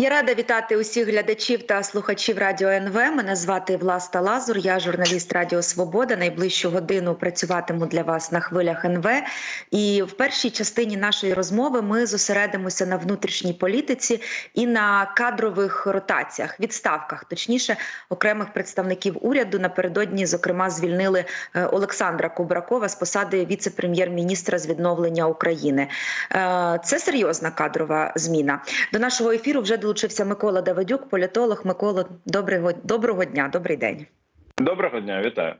Я рада вітати усіх глядачів та слухачів Радіо НВ. Мене звати Власта Лазур. Я журналіст Радіо Свобода. Найближчу годину працюватиму для вас на хвилях НВ. І в першій частині нашої розмови ми зосередимося на внутрішній політиці і на кадрових ротаціях, відставках, точніше, окремих представників уряду. Напередодні, зокрема, звільнили е, Олександра Кубракова з посади віце-прем'єр-міністра з відновлення України. Е, Це серйозна кадрова зміна. До нашого ефіру вже долучився Микола Давидюк, політолог. Микола, доброго, доброго дня, добрий день. Доброго дня, вітаю.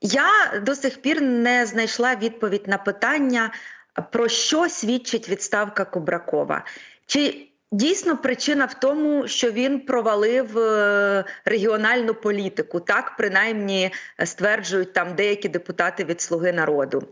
Я до сих пір не знайшла відповідь на питання, про що свідчить відставка Кубракова. Чи дійсно причина в тому, що він провалив е, регіональну політику? Так принаймні стверджують там деякі депутати від Слуги народу.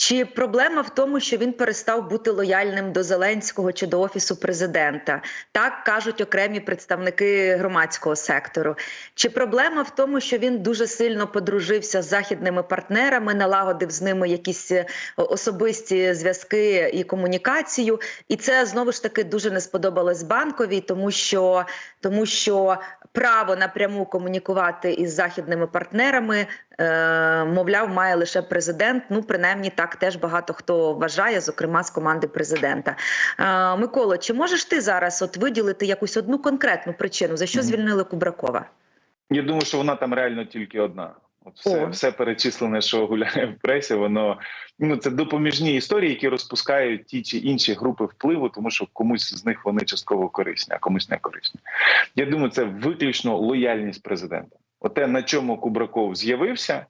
Чи проблема в тому, що він перестав бути лояльним до Зеленського чи до офісу президента? Так кажуть окремі представники громадського сектору. Чи проблема в тому, що він дуже сильно подружився з західними партнерами, налагодив з ними якісь е, особисті зв'язки і комунікацію? І це знову ж таки дуже не сподобалось банковій, тому що тому що право напряму комунікувати із західними партнерами, мовляв, має лише президент. Ну, принаймні, так теж багато хто вважає, зокрема з команди президента. Е, Миколо, чи можеш ти зараз от виділити якусь одну конкретну причину, за що звільнили Кубракова? Я думаю, що вона там реально тільки одна. От все, все перечислене, що гуляє в пресі, воно ну це допоміжні історії, які розпускають ті чи інші групи впливу, тому що комусь з них вони частково корисні, а комусь не корисні. Я думаю, це виключно лояльність президента. Оте, на чому Кубраков з'явився,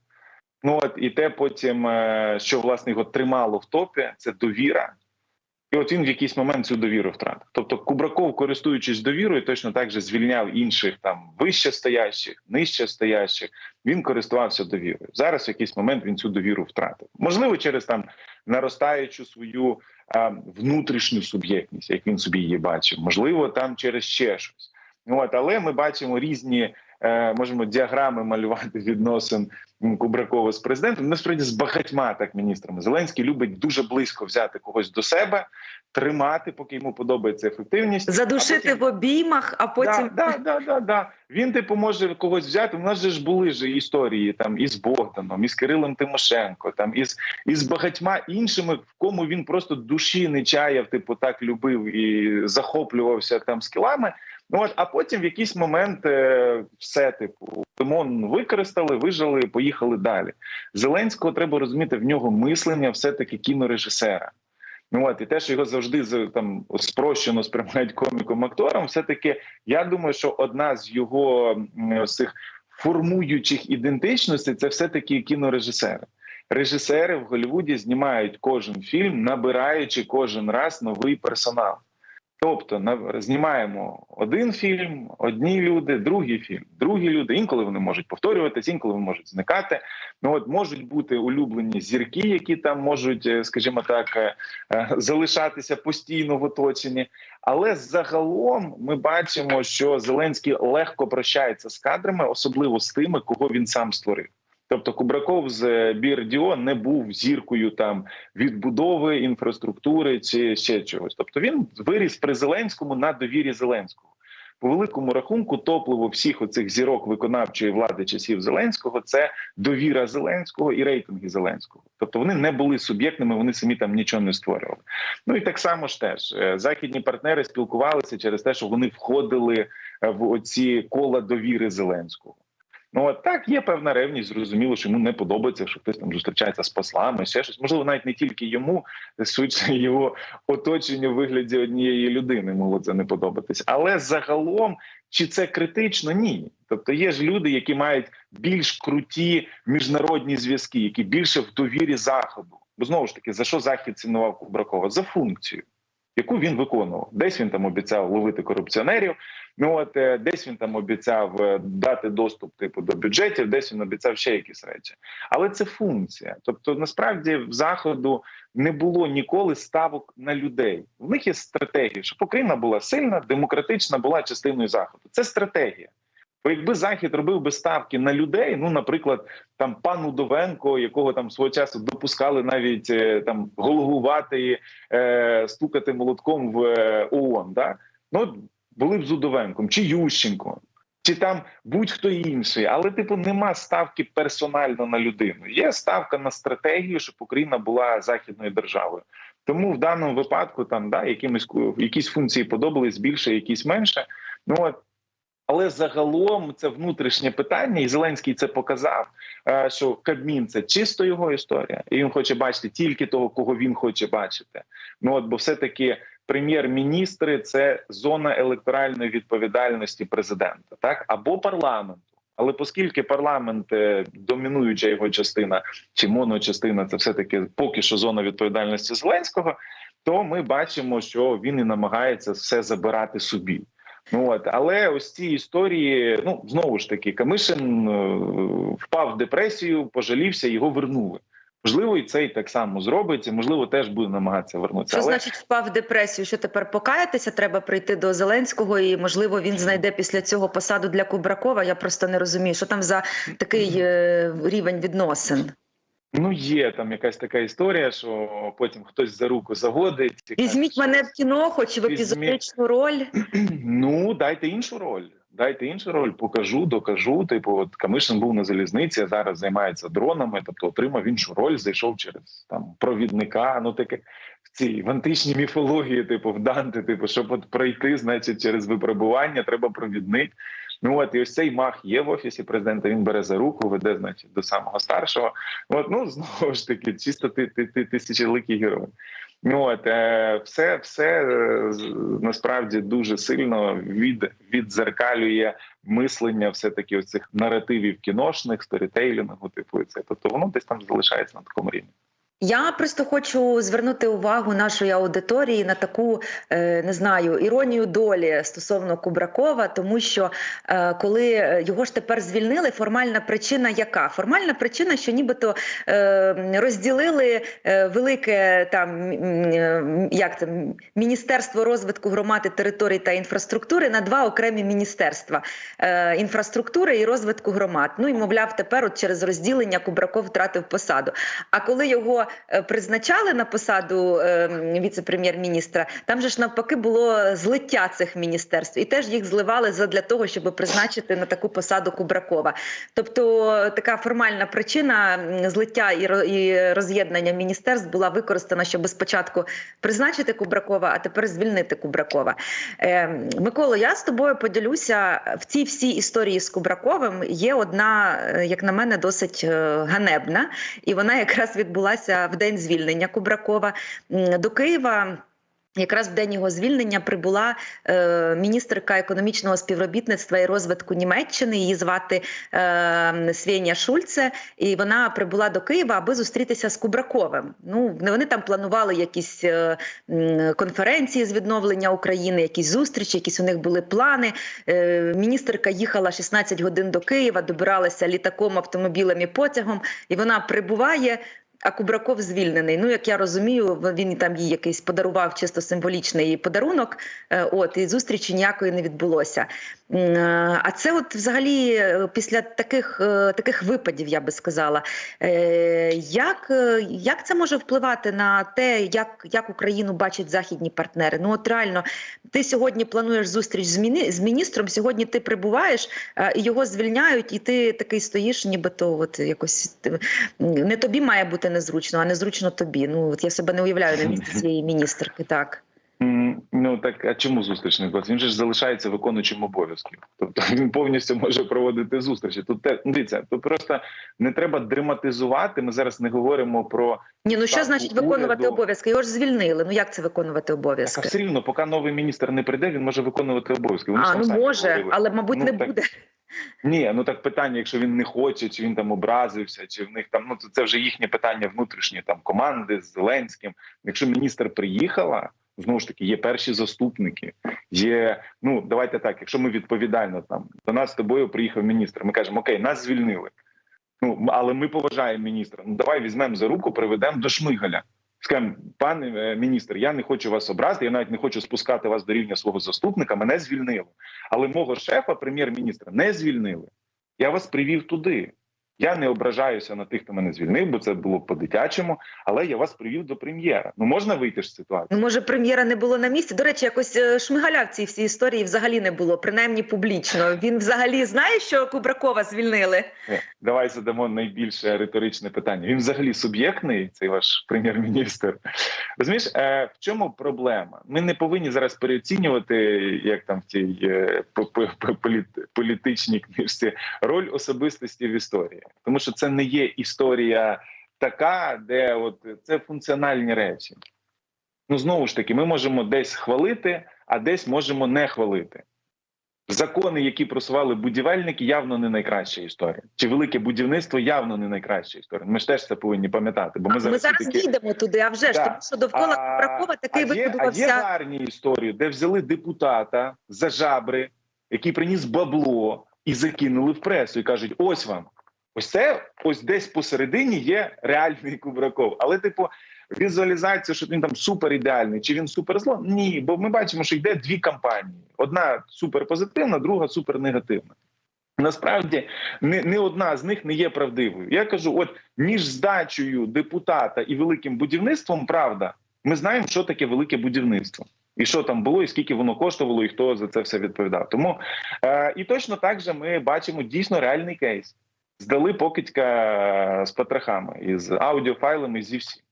ну от і те потім, е, що власне його тримало в топі, це довіра. І от він в якийсь момент цю довіру втратив. Тобто Кубраков, користуючись довірою, точно так же звільняв інших там вище стоящих, нижче стоящих. Він користувався довірою. Зараз в якийсь момент він цю довіру втратив. Можливо, через там наростаючу свою а, внутрішню суб'єктність, як він собі її бачив. Можливо, там через ще щось. От, але ми бачимо різні. Е, Можемо діаграми малювати відносин Кубракова з президентом. Насправді з багатьма так міністрами. Зеленський любить дуже близько взяти когось до себе, тримати, поки йому подобається ефективність, Задушити потім... в обіймах, а потім Да, да, да, да, да. Він типу може когось взяти. У нас же ж були ж історії там із Богданом, із Кирилом Тимошенко, там із із багатьма іншими, в кому він просто душі не чаяв, типу так любив і захоплювався там скілами. Ну от, а потім в якийсь момент е, все типу лимон використали, вижили, поїхали далі. Зеленського треба розуміти в нього мислення, все таки кінорежисера. Ну от і те, що його завжди з- там спрощено сприймають коміком актором, все таки я думаю, що одна з його ось цих формуючих ідентичностей це все таки кінорежисери. Режисери в Голлівуді знімають кожен фільм, набираючи кожен раз новий персонал. Тобто знімаємо один фільм, одні люди, другий фільм, другі люди. Інколи вони можуть повторюватися, інколи вони можуть зникати. Ну от можуть бути улюблені зірки, які там можуть, е, скажімо так, е, е, залишатися постійно в оточенні. Але загалом ми бачимо, що Зеленський легко прощається з кадрами, особливо з тими, кого він сам створив. Тобто Кубраков з Бірдіо не був зіркою там відбудови інфраструктури чи ще чогось. Тобто він виріс при Зеленському на довірі Зеленського. По великому рахунку, топливо всіх оцих зірок виконавчої влади часів Зеленського це довіра Зеленського і рейтинги Зеленського. Тобто вони не були суб'єктними, вони самі там нічого не створювали. Ну і так само ж теж е, західні партнери спілкувалися через те, що вони входили е, в оці кола довіри Зеленського. Ну от так є певна ревність. Зрозуміло, що йому не подобається, що хтось там зустрічається з послами, ще щось. Можливо, навіть не тільки йому, швидше його оточенню в вигляді однієї людини могло це не подобатись. Але загалом, чи це критично? Ні. Тобто є ж люди, які мають більш круті міжнародні зв'язки, які більше в довірі заходу. Бо знову ж таки, за що захід цінував Кубракова? За функцію. Яку він виконував, десь він там обіцяв ловити корупціонерів. Ну от е, десь він там обіцяв е, дати доступ типу до бюджетів, десь він обіцяв ще якісь речі. Але це функція. Тобто, насправді в заходу не було ніколи ставок на людей. В них є стратегія, щоб Україна була сильна, демократична, була частиною заходу. Це стратегія. Бо якби захід робив би ставки на людей, ну наприклад, там пан Удовенко, якого там свого часу допускали навіть е, там головувати, е, стукати молотком в ООН, да? ну були б з Удовенком чи Ющенко. Чи там будь-хто інший, але типу нема ставки персонально на людину. Є ставка на стратегію, щоб Україна була західною державою. Тому в даному випадку там да якимось ку- якісь функції подобались більше, якісь менше. Ну от але загалом це внутрішнє питання, і Зеленський це показав. е, Що Кабмін це чисто його історія, і він хоче бачити тільки того, кого він хоче бачити. Ну от бо все таки прем'єр-міністри це зона електоральної відповідальності президента, так або парламенту. Але оскільки парламент е, домінуюча його частина чи моночастина, це все таки поки що зона відповідальності Зеленського, то ми бачимо, що він і намагається все забирати собі. Ну от, але ось ці історії, ну знову ж таки, Камишин е, впав в депресію, пожалівся, його вернули. Можливо, і цей так само зробить, і можливо, теж буде намагатися вернутися. Що але значить впав в депресію? Що тепер покаятися? Треба прийти до Зеленського, і можливо він знайде після цього посаду для Кубракова. Я просто не розумію, що там за такий е, рівень відносин. ну є там якась така історія, що потім хтось за руку каже, Візьміть мене в кіно, хоч в Візьміть. епізодичну роль. Ну дайте іншу роль. Дайте іншу роль, покажу, докажу. Типу, от Камишин був на залізниці, а зараз займається дронами, тобто отримав іншу роль, зайшов через там провідника. Ну таке в цій в античній міфології, типу, в Данте, типу, щоб от пройти, значить, через випробування треба провідник. Ну от і ось цей мах є в офісі президента. Він бере за руку, веде, значить, до самого старшого. От ну знову ж таки, чисто ти, ти, ти тисячоликий герой. Ну от е, все, все е, насправді дуже сильно від, відзеркалює мислення, все таки оцих наративів кіношних, сторітейлінгу, типу це. Тобто воно десь там залишається на такому рівні. Я просто хочу звернути увагу нашої аудиторії на таку е, не знаю іронію долі стосовно Кубракова, тому що е, коли його ж тепер звільнили, формальна причина яка? Формальна причина, що нібито е, розділили велике там як це міністерство розвитку громади, територій та інфраструктури на два окремі міністерства інфраструктури і розвитку громад. Ну і мовляв, тепер от через розділення Кубраков втратив посаду. А коли його призначали на посаду е, віце-прем'єр-міністра, там же ж навпаки було злиття цих міністерств, і теж їх зливали задля того, щоб призначити на таку посаду Кубракова. Тобто така формальна причина злиття і роз'єднання міністерств була використана, щоб спочатку призначити Кубракова, а тепер звільнити Кубракова. Е, Миколо, я з тобою поділюся в цій всій історії з Кубраковим. Є одна, е, як на мене, досить е, ганебна, і вона якраз відбулася в день звільнення Кубракова до Києва. Якраз в день його звільнення прибула е, міністерка економічного співробітництва і розвитку Німеччини. Її звати е, Свєня Шульце, і вона прибула до Києва, аби зустрітися з Кубраковим. Ну вони там планували якісь е, конференції з відновлення України, якісь зустрічі, якісь у них були плани. Е, міністерка їхала 16 годин до Києва, добиралася літаком, автомобілем і потягом, і вона прибуває. А Кубраков звільнений. Ну як я розумію, він там їй якийсь подарував чисто символічний подарунок. е, От і зустрічі ніякої не відбулося. Е, А це, от, взагалі, е, після таких таких випадів, я би сказала, як, як це може впливати на те, як, як Україну бачать західні партнери? Ну от реально, ти сьогодні плануєш зустріч з міні- з міністром. Сьогодні ти прибуваєш і його звільняють, і ти такий стоїш, нібито от якось не тобі має бути незручно, а незручно тобі. Ну от я себе не уявляю на місці цієї міністерки. Так Ну так а чому зустріч не відбувається? Він же ж залишається виконуючим обов'язків. Тобто він повністю може проводити зустрічі. Тут те дивіться, тут просто не треба драматизувати. Ми зараз не говоримо про ні, ну що значить виконувати уряду- обов'язки? Його ж звільнили. Ну як це виконувати так, а обов'язки? все рівно, поки новий міністр не прийде, він може виконувати обов'язки. Вони А ну може, говорили. але мабуть Ну, не так. буде. Ні, ну так питання, якщо він не хоче, чи він там образився, чи в них там ну це вже їхнє питання внутрішнє там команди з Зеленським. Якщо міністр приїхала, знову ж таки є перші заступники. Є ну давайте так. Якщо ми відповідально там до нас з тобою приїхав міністр, ми кажемо, окей, нас звільнили. Ну але ми поважаємо міністра. Ну давай візьмемо за руку, приведемо до Шмигаля. Скажемо, пане е, міністр, я не хочу вас образити, я навіть не хочу спускати вас до рівня свого заступника. Мене звільнили. Але мого шефа, прем'єр-міністра, не звільнили. Я вас привів туди. Я не ображаюся на тих, хто мене звільнив, бо це було по-дитячому, але я вас привів до прем'єра. Ну можна вийти з ситуації? Ну, може, прем'єра не було на місці. До речі, якось е, Шмигаля в цій всій історії взагалі не було, принаймні публічно. Він взагалі знає, що Кубракова звільнили. Е, Давай задамо найбільше риторичне питання. Він взагалі суб'єктний, цей ваш прем'єр-міністр. Розумієш, е, в чому проблема? Ми не повинні зараз переоцінювати, як там в цій по- по- по- політ- політичній книжці, роль особистості в історії, тому що це не є історія така, де от це функціональні речі. Ну знову ж таки, ми можемо десь хвалити, а десь можемо не хвалити. Закони, які просували будівельники, явно не найкраща історія. Чи велике будівництво явно не найкраща історія. Ми ж теж це повинні пам'ятати. Бо ми Ми зараз, зараз такі... дійдемо туди, а вже ж Да. тому, що довкола А- Кубракова такий а є, а є гарні історії, де взяли депутата за жабри, який приніс бабло і закинули в пресу, і кажуть: ось вам. Ось це ось десь посередині є реальний Кубраков. Але, типу, візуалізація, що він там супер ідеальний, чи він супер зло? Ні, бо ми бачимо, що йде дві кампанії: одна супер позитивна, друга супер негативна. Насправді не, не одна з них не є правдивою. Я кажу: от між здачею депутата і великим будівництвом, правда, ми знаємо, що таке велике будівництво. І що там було, і скільки воно коштувало, і хто за це все відповідав. Тому е, і точно так же ми бачимо дійсно реальний кейс. Здали покидька з потрохами, із аудіофайлами, зі всім.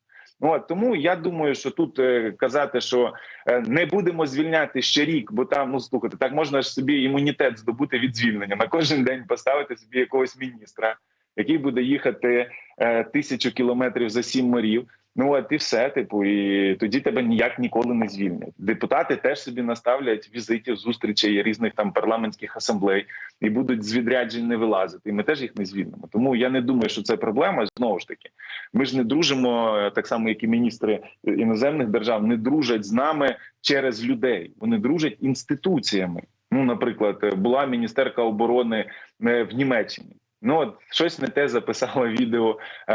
Ну, от, тому я думаю, що тут е, казати, що е, не будемо звільняти ще рік, бо там ну слухайте, так можна ж собі імунітет здобути від звільнення на кожен день поставити собі якогось міністра, який буде їхати е, тисячу кілометрів за сім морів. Ну от і все, типу, і тоді тебе ніяк ніколи не звільнять. Депутати теж собі наставлять візитів, зустрічей різних там парламентських асамблей і будуть з відряджень не вилазити. І ми теж їх не звільнимо. Тому я не думаю, що це проблема. Знову ж таки, ми ж не дружимо так само, як і міністри іноземних держав, не дружать з нами через людей. Вони дружать інституціями. Ну, наприклад, була міністерка оборони е, в Німеччині. Ну от щось не те записало відео е,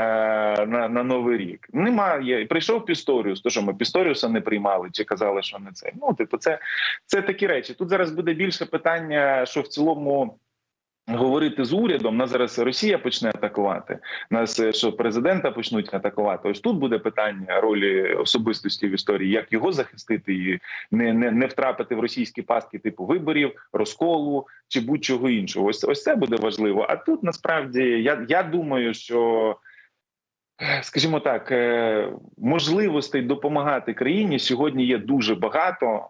на, на новий рік. Немає. Прийшов Пісторіус. То що ми Пісторіуса не приймали чи казали, що не це. Ну, типу, це, це такі речі. Тут зараз буде більше питання, що в цілому. Говорити з урядом нас зараз Росія почне атакувати. Нас е, що президента почнуть атакувати. Ось тут буде питання ролі особистості в історії, як його захистити і не, не, не втрапити в російські пастки типу виборів, розколу чи будь-чого іншого. Ось ось це буде важливо. А тут насправді я, я думаю, що. Скажімо так, е, можливостей допомагати країні сьогодні є дуже багато,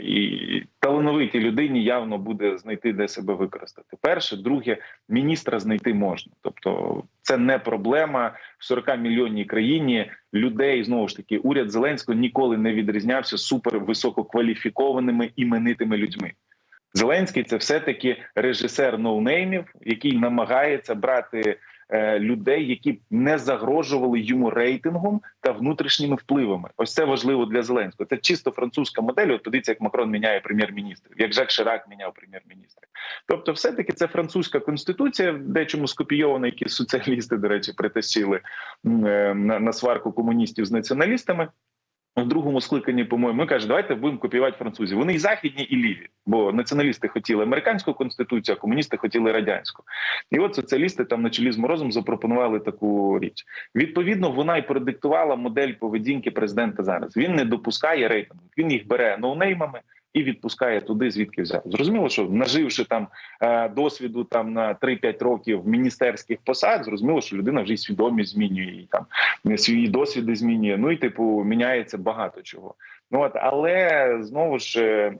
і талановитій людині явно буде знайти де себе використати. Перше, друге, міністра знайти можна. Тобто, це не проблема в 40 мільйонній країні. Людей знову ж таки, уряд Зеленського ніколи не відрізнявся супер висококваліфікованими іменитими людьми. Зеленський це все-таки режисер ноунеймів, який намагається брати людей, які не загрожували йому рейтингом та внутрішніми впливами. Ось це важливо для Зеленського. Це чисто французька модель. От подивіться, як Макрон міняє прем'єр-міністрів, як Жак Ширак міняв прем'єр-міністрів. Тобто, все таки це французька конституція, дечому скопійована, які соціалісти, до речі, притащили е, на сварку комуністів з націоналістами. В другому скликанні, по-моєму, ми каже, давайте будемо копіювати французів. Вони і західні, і ліві, бо націоналісти хотіли американську конституцію, а комуністи хотіли радянську. І от соціалісти там на чолі з морозом запропонували таку річ. Відповідно, вона і продиктувала модель поведінки президента зараз. Він не допускає рейтингу, він їх бере ноунеймами і відпускає туди, звідки взяв. Зрозуміло, що наживши там е, досвіду там на 3-5 років міністерських посад, зрозуміло, що людина вже й свідомість змінює і там свої досвіди змінює. Ну і типу міняється багато чого. Ну от але знову ж е,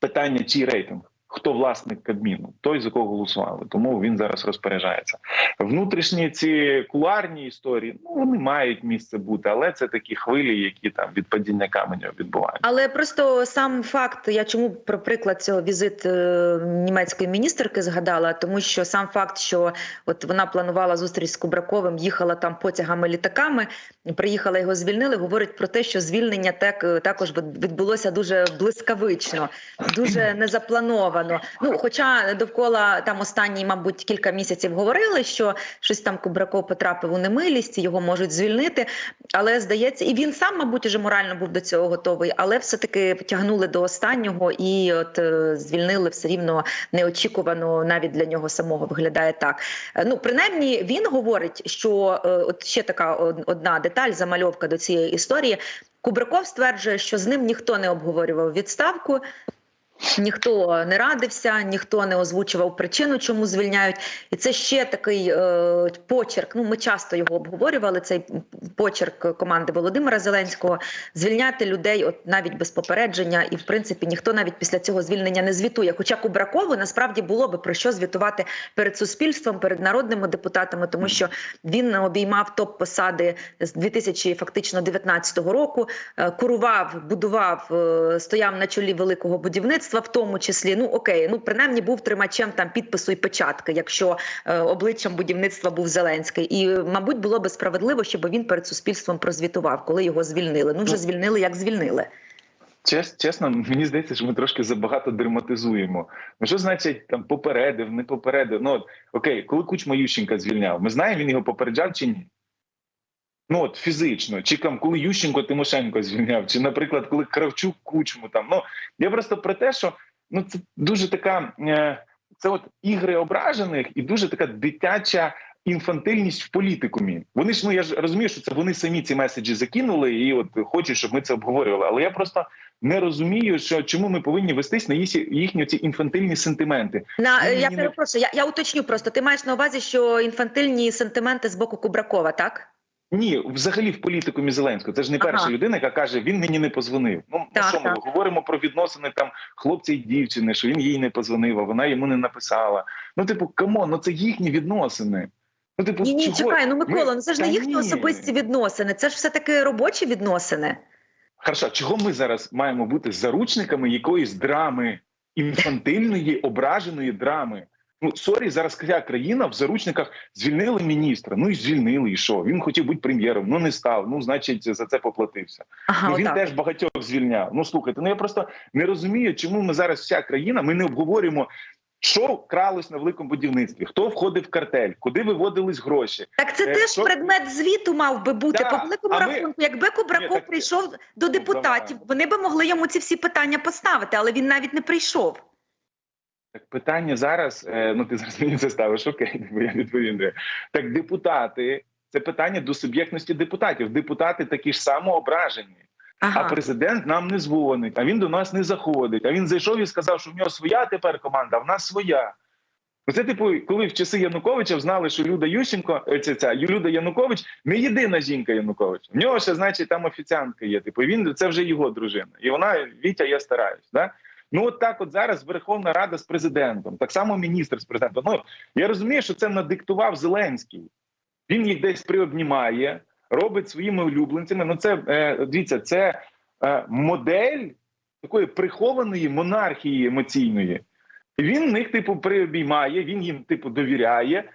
питання, чий рейтинг. Хто власник Кабміну, той за кого голосували, тому він зараз розпоряджається. Внутрішні ці куларні історії ну вони мають місце бути, але це такі хвилі, які там від падіння каменю відбуваються. Але просто сам факт, я чому про приклад цього візит е, німецької міністерки згадала, тому що сам факт, що от вона планувала зустріч з Кубраковим, їхала там потягами літаками, приїхала його звільнили, говорить про те, що звільнення так також відбулося дуже блискавично, дуже незаплановано. Неочікувано. Ну, хоча довкола там останні, мабуть, кілька місяців говорили, що щось там Кубраков потрапив у немилість, його можуть звільнити. Але здається, і він сам, мабуть, уже морально був до цього готовий, але все-таки тягнули до останнього і от е, звільнили все рівно неочікувано навіть для нього самого виглядає так. Е, Ну, принаймні, він говорить, що е, от ще така одна деталь, замальовка до цієї історії. Кубраков стверджує, що з ним ніхто не обговорював відставку. Ніхто не радився, ніхто не озвучував причину, чому звільняють, і це ще такий е, почерк. Ну ми часто його обговорювали. Цей почерк команди Володимира Зеленського звільняти людей, от навіть без попередження, і в принципі ніхто навіть після цього звільнення не звітує. Хоча Кубракову насправді було би про що звітувати перед суспільством, перед народними депутатами, тому що він обіймав топ посади з 2019 року, е, курував, будував, е, стояв на чолі великого будівництва, в тому числі. Ну окей, ну принаймні був тримачем там підпису і печатки, якщо е, обличчям будівництва був Зеленський. І мабуть було би справедливо, щоб він перед суспільством прозвітував, коли його звільнили. Ну вже Ну, звільнили, як звільнили. Чес, чесно, мені здається, що ми трошки забагато драматизуємо. Ну що значить там попередив, не попередив? Ну от окей, коли Кучма Ющенка звільняв, ми знаємо, він його попереджав чи ні? Ну от фізично, чи там коли Ющенко Тимошенко звільняв, чи, наприклад, коли Кравчук Кучму там. Ну я просто про те, що ну це дуже така е, це от ігри ображених і дуже така дитяча. Інфантильність в політикумі. Вони ж ну я ж розумію, що це вони самі ці меседжі закинули і от хочуть, щоб ми це обговорювали. Але я просто не розумію, що чому ми повинні вестись на їхні, їхні ці інфантильні сентименти. На Ну, я мені не- перепрошую, я, я уточню просто. Ти маєш на увазі, що інфантильні сентименти з боку Кубракова, так? Ні, взагалі в політикумі Зеленського. Це ж не Ага. перша людина, яка каже, він мені не позвонив. Ну Так, що ми так. говоримо про відносини там хлопця і дівчини, що він їй не позвонив, а вона йому не написала. Ну, типу, камон, ну це їхні відносини. Ну, типу, Ні, ні, чого? чекай, ну Микола, Ми- ну це ж не їхні ні. особисті відносини, це ж все таки робочі відносини. Хорошо, чого ми зараз маємо бути заручниками якоїсь драми, інфантильної, ображеної драми? Ну, сорі, зараз вся країна в заручниках звільнили міністра. Ну і звільнили, і що? Він хотів бути прем'єром, ну не став. Ну, значить, за це поплатився. Ага, ну, він отак. теж багатьох звільняв. Ну слухайте, ну я просто не розумію, чому ми зараз вся країна. Ми не обговорюємо, що кралось на великому будівництві, хто входив в картель, куди виводились гроші. Так це Е, теж що- предмет звіту мав би бути Да, по великому ми- рахунку. Якби Кубраков Ні, так- прийшов до депутатів, вони би могли йому ці всі питання поставити, але він навіть не прийшов. Так питання зараз. е, ну ти зараз мені це ставиш. Окей, бо я відповім. Так, депутати, це питання до суб'єктності депутатів. Депутати такі ж самоображені. Ага. А президент нам не дзвонить, а він до нас не заходить. А він зайшов і сказав, що в нього своя тепер команда, а в нас своя. Це типу, коли в часи Януковича знали, що Люда Ющенко, е, ця, ця Люда Янукович не єдина жінка Януковича. В нього ще, значить, там офіціантка є. Типу, він це вже його дружина. І вона Вітя, я стараюсь. Да? Ну, от так, от зараз Верховна Рада з президентом, так само міністр з президентом. Ну я розумію, що це надиктував Зеленський. Він їх десь приобнімає, робить своїми улюбленцями. Ну, це е, дивіться, це е, модель такої прихованої монархії емоційної. Він них, типу, приобіймає, він їм, типу, довіряє.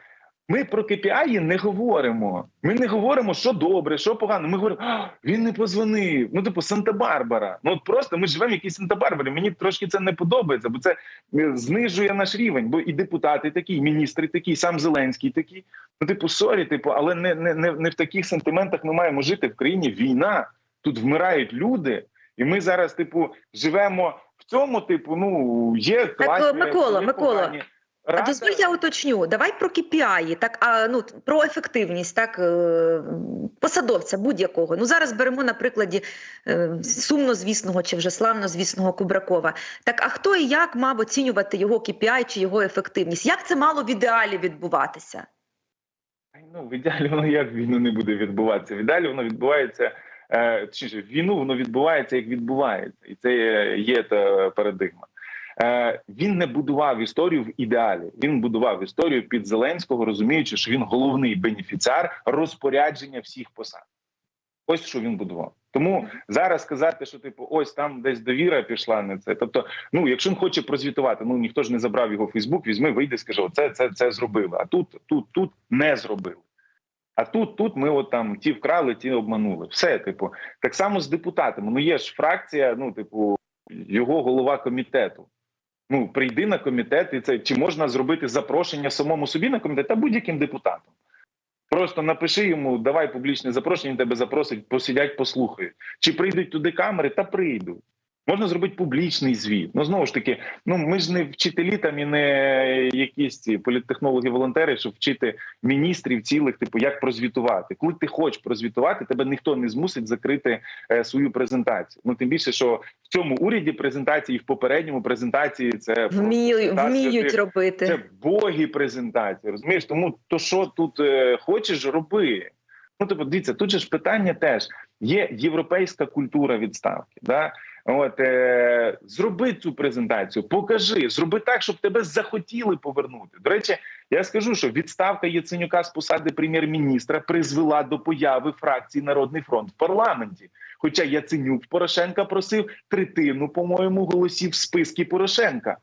Ми про KPI не говоримо. Ми не говоримо, що добре, що погано. Ми говоримо, «А, він не позвонив. Ну, типу, Санта-Барбара. Ну от просто ми живемо в якійсь Санта-Барбарі. Мені трошки це не подобається, бо це е, знижує наш рівень. Бо і депутати такі, і міністри такі, і сам Зеленський такий. Ну, типу, сорі, типу, але не, не, не, не в таких сентиментах ми маємо жити в країні. Війна тут вмирають люди, і ми зараз, типу, живемо в цьому. Типу, ну є класні, Микола, є Микола, погані. А Рада- дозволь я уточню. Давай про KPI, так а ну про ефективність, так е, посадовця будь-якого. Ну зараз беремо на прикладі е, сумно звісного чи вже славно звісного Кубракова. Так а хто і як мав оцінювати його KPI чи його ефективність? Як це мало в ідеалі відбуватися? Ну, в ідеалі воно як війну не буде відбуватися. В ідеалі воно відбувається. Е, точніше, в війну воно відбувається, як відбувається, і це є, є та парадигма. Е, він не будував історію в ідеалі. Він будував історію під Зеленського, розуміючи, що він головний бенефіціар розпорядження всіх посад. Ось що він будував. Тому зараз сказати, що типу, ось там десь довіра пішла на це. Тобто, ну якщо він хоче прозвітувати, ну ніхто ж не забрав його в Фейсбук, візьми, вийди, скажи, оце це, це зробили. А тут, тут, тут не зробили. А тут, тут ми от там ті вкрали, ті обманули. Все, типу, так само з депутатами. Ну є ж фракція, ну, типу, його голова комітету. Ну прийди на комітет, і це чи можна зробити запрошення самому собі на комітет та будь-яким депутатом. Просто напиши йому, давай публічне запрошення, тебе запросить, посидять, послухають. Чи прийдуть туди камери, та прийдуть. Можна зробити публічний звіт. Ну знову ж таки, ну ми ж не вчителі там і не якісь ці політтехнологи-волонтери, щоб вчити міністрів цілих, типу, як прозвітувати. Коли ти хочеш прозвітувати, тебе ніхто не змусить закрити е, свою презентацію. Ну тим більше, що в цьому уряді презентації, і в попередньому презентації це Вмію, вміють робити. це боги презентації. Розумієш? Тому то, що тут е, хочеш, роби. Ну, тобто, дивіться, тут же ж питання теж є європейська культура відставки. Да? От е, зроби цю презентацію, покажи, зроби так, щоб тебе захотіли повернути. До речі, я скажу, що відставка Яценюка з посади прем'єр-міністра призвела до появи фракції Народний фронт в парламенті. Хоча Яценюк Порошенка просив третину, по-моєму, голосів в списки Порошенка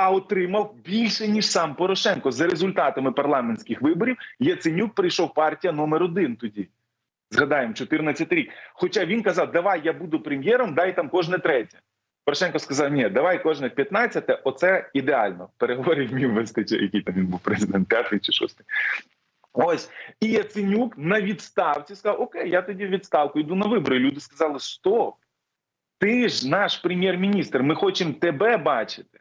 а отримав більше ніж сам Порошенко. За результатами парламентських виборів Яценюк прийшов партія номер один тоді. Згадаємо, 14 рік. Хоча він казав, давай я буду прем'єром, дай там кожне третє. Порошенко сказав, ні, давай кожне 15, оце ідеально. Переговорів вмів вести, який там він був президент, п'ятий чи шостий. Ось і Яценюк на відставці сказав: Окей, я тоді відставку йду на вибори. Люди сказали: Стоп, ти ж наш прем'єр-міністр, ми хочемо тебе бачити.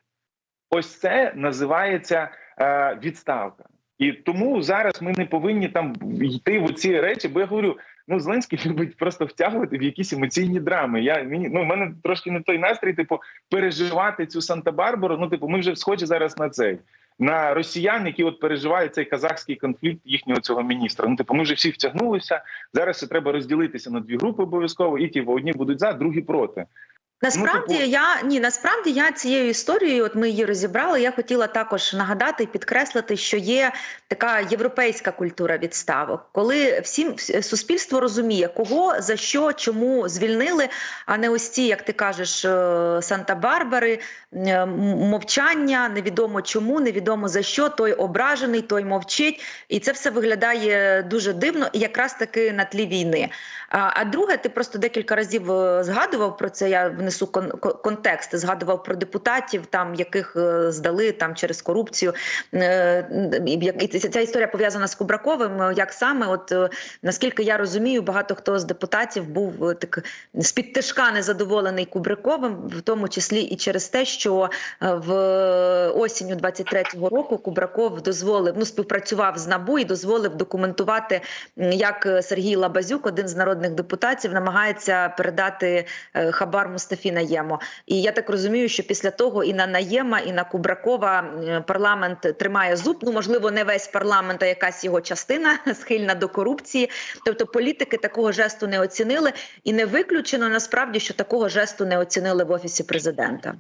Ось це називається е, відставка. І тому зараз ми не повинні там йти в ці речі, бо я говорю, ну Зеленський любить просто втягувати в якісь емоційні драми. Я мені ну в мене трошки не той настрій, типу, переживати цю Санта-Барбару. Ну, типу, ми вже схожі зараз на цей. На росіян, які от переживають цей казахський конфлікт їхнього цього міністра. Ну, типу, ми вже всі втягнулися. Зараз треба розділитися на дві групи обов'язково, і ті одні будуть за, другі проти. Насправді типу- я ні, насправді я цією історією, от ми її розібрали. Я хотіла також нагадати і підкреслити, що є така європейська культура відставок, коли всім суспільство розуміє, кого за що, чому звільнили, а не ось ці, як ти кажеш, е, Санта-Барбари, е, мовчання, невідомо чому, невідомо за що. Той ображений, той мовчить, і це все виглядає дуже дивно, і якраз таки на тлі війни. А, друге, ти просто декілька разів е, згадував про це. Я внесу кон- кон- контекст. Згадував про депутатів, там яких е, здали там через корупцію. Е, і ця історія пов'язана з Кубраковим. Як саме, от наскільки я розумію, багато хто з депутатів був так з під тишка незадоволений Кубраковим, в тому числі і через те, що в осінню 23-го року Кубраков дозволив ну співпрацював з набу і дозволив документувати, як Сергій Лабазюк, один з народних депутатів, намагається передати е, хабар Мустафі Наємо. І я так розумію, що після того і на Наєма, і на Кубракова парламент тримає зуб. Ну можливо, не весь парламент, а якась його частина схильна до корупції. Тобто політики такого жесту не оцінили, і не виключено насправді, що такого жесту не оцінили в офісі президента.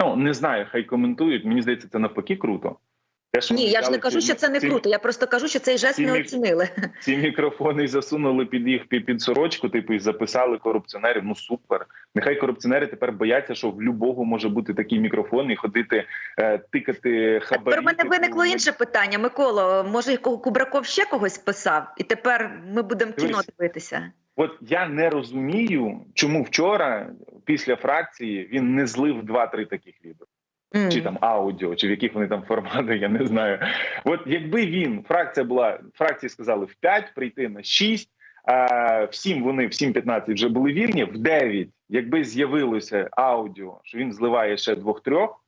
Ну не знаю, хай коментують. Мені здається, це навпаки круто. Те, що Ні, я ж не кажу, ці- що це не ці- круто. Я просто кажу, що цей жест ці не оцінили. Ці мікрофони засунули під їх під, під сорочку, типу, і записали корупціонерів. Ну супер. Нехай корупціонери тепер бояться, що в любого може бути такий мікрофон і ходити, е, тикати хабарі. Тепер у мене типу, виникло інше питання. Миколо, може, Ку- Кубраков ще когось писав, і тепер ми будемо кіно дивитися. От я не розумію, чому вчора після фракції він не злив два-три таких відео. М. чи там аудіо, чи в яких вони там формати, я не знаю. От якби він фракція була, фракції сказали в 5, прийти на 6, а в 7 вони в 7.15 вже були вільні, в 9, якби з'явилося аудіо, що він зливає ще двох-трьох.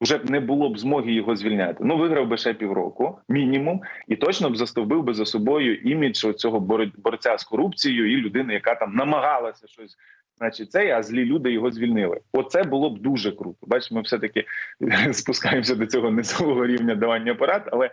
Вже б не було б змоги його звільняти. Ну виграв би ще півроку, мінімум, і точно б застовбив би за собою імідж цього борця з корупцією і людини, яка там намагалася щось значить, цей, а злі люди його звільнили. Оце було б дуже круто. Бачимо, все таки спускаємося до цього низового рівня давання порад, але.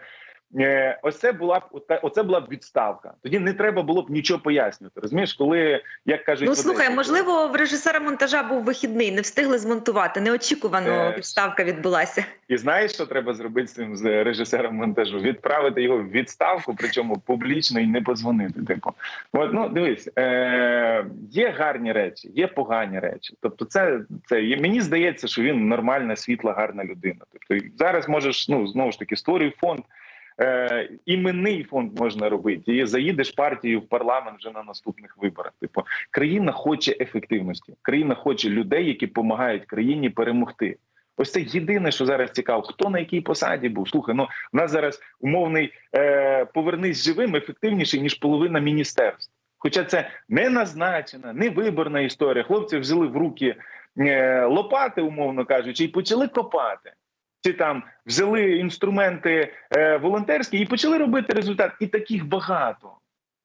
Е, Ось це була б оце була б відставка. Тоді не треба було б нічого пояснювати. Розумієш, коли як кажуть, Ну слухай, Одесі, можливо, в режисера монтажа був вихідний, не встигли змонтувати. Неочікувано Е, відставка відбулася. І знаєш, що треба зробити з цим з режисером монтажу? Відправити його в відставку, причому публічно і не позвонити. Типу, от ну дивись, е, є гарні речі, є погані речі. Тобто, це це мені здається, що він нормальна, світла, гарна людина. Тобто зараз можеш ну знову ж таки створюй фонд. Е, іменний фонд можна робити, і заїдеш партією в парламент вже на наступних виборах. Типу, країна хоче ефективності, країна хоче людей, які допомагають країні перемогти. Ось це єдине, що зараз цікаво. Хто на якій посаді був? Слухай, ну у нас зараз умовний е, повернись живим ефективніший ніж половина міністерств. Хоча це не назначена, не виборна історія. Хлопці взяли в руки е, лопати, умовно кажучи, і почали копати. Чи там взяли інструменти е, волонтерські і почали робити результат. І таких багато.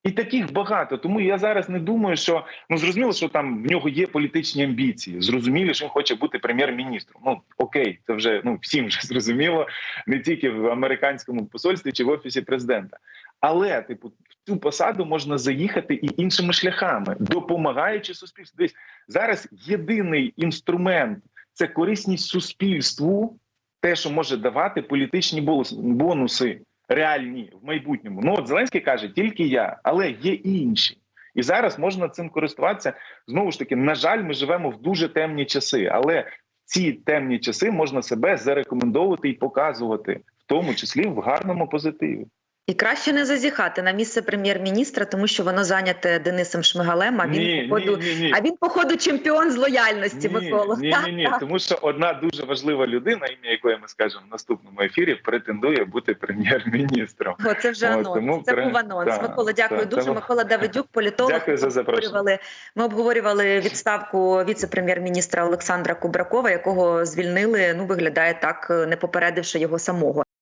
І таких багато. Тому я зараз не думаю, що ну зрозуміло, що там в нього є політичні амбіції. Зрозуміло, що він хоче бути прем'єр-міністром. Ну окей, це вже ну всім вже зрозуміло, не тільки в американському посольстві чи в офісі президента. Але, типу, в цю посаду можна заїхати і іншими шляхами, допомагаючи суспільству. Десь зараз єдиний інструмент це корисність суспільству, те, що може давати політичні бонуси реальні в майбутньому. Ну от Зеленський каже, тільки я, але є і інші. І зараз можна цим користуватися. Знову ж таки, на жаль, ми живемо в дуже темні часи, але в ці темні часи можна себе зарекомендовувати і показувати, в тому числі в гарному позитиві. І краще не зазіхати на місце прем'єр-міністра, тому що воно зайняте Денисом Шмигалем. А він ні, походу, ні, ні, ні. а він походу чемпіон з лояльності. Микола. Ні, Так, ні, ні, так. тому що одна дуже важлива людина, ім'я якої ми скажемо в наступному ефірі, претендує бути прем'єр-міністром. О, це вже анонс. тому це був анонс. так, Микола, дякую так, дуже. це- Микола Давидюк, політолог. Дякую за запрошення. Ми обговорювали відставку віце-прем'єр-міністра Олександра Кубракова, якого звільнили. Ну виглядає так, не попередивши його самого.